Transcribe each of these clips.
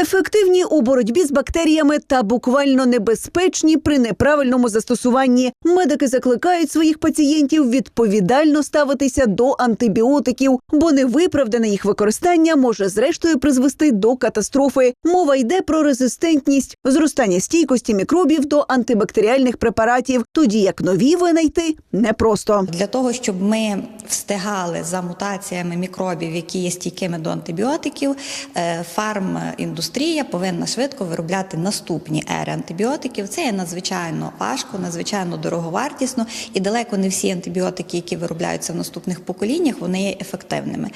Ефективні у боротьбі з бактеріями та буквально небезпечні при неправильному застосуванні. Медики закликають своїх пацієнтів відповідально ставитися до антибіотиків, бо невиправдане їх використання може зрештою призвести до катастрофи. Мова йде про резистентність, зростання стійкості мікробів до антибактеріальних препаратів, тоді як нові винайти непросто. Для того, щоб ми встигали за мутаціями мікробів, які є стійкими до антибіотиків, е, фарміндустрія повинна швидко виробляти наступні ери антибіотиків. Це є надзвичайно важко, надзвичайно дороговартісно, і далеко не всі антибіотики, які виробляються в наступних поколіннях, вони є ефективними.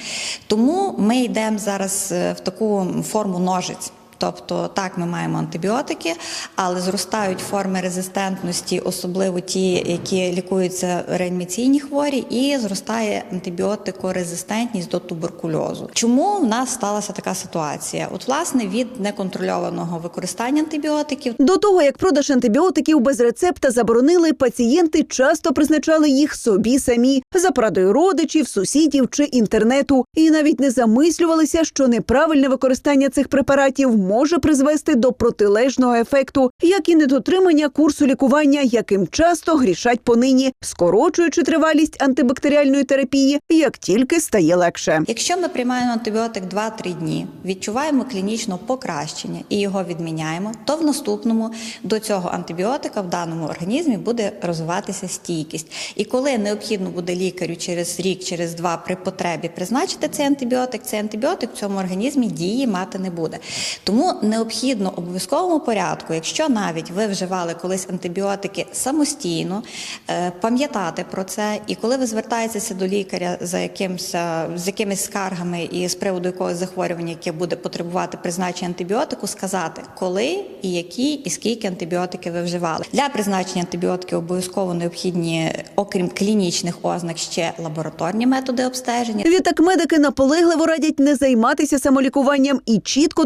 Тому ми йдемо зараз е, в таку форму ножиць. Тобто так, ми маємо антибіотики, але зростають форми резистентності, особливо ті, які лікуються реанімаційні хворі, і зростає антибіотикорезистентність до туберкульозу. Чому в нас сталася така ситуація? От, власне, від неконтрольованого використання антибіотиків До того як продаж антибіотиків без рецепта заборонили, пацієнти часто призначали їх собі самі за порадою родичів, сусідів чи інтернету, і навіть не замислювалися, що неправильне використання цих препаратів може призвести до протилежного ефекту, як і недотримання курсу лікування, яким часто грішать понині, скорочуючи тривалість антибактеріальної терапії, як тільки стає легше. Якщо ми приймаємо антибіотик 2-3 дні, відчуваємо клінічне покращення і його відміняємо, то в наступному до цього антибіотика в даному організмі буде розвиватися стійкість. І коли необхідно буде лікарю через рік, через два при потребі призначити цей антибіотик, цей антибіотик в цьому організмі дії мати не буде. Тому необхідно в обов'язковому порядку, якщо навіть ви вживали колись антибіотики самостійно, е, пам'ятати про це, і коли ви звертаєтеся до лікаря за якимсь е, з якимись скаргами і з приводу якогось захворювання, яке буде потребувати призначення антибіотику, сказати, коли і які і скільки антибіотики ви вживали. Для призначення антибіотиків обов'язково необхідні, окрім клінічних ознак, ще лабораторні методи обстеження. Відтак медики наполегливо радять не займатися самолікуванням і чітко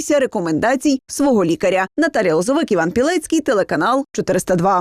дотримуватися рекомендацій свого лікаря. Наталія Лозовик, Іван Пілецький, телеканал 402.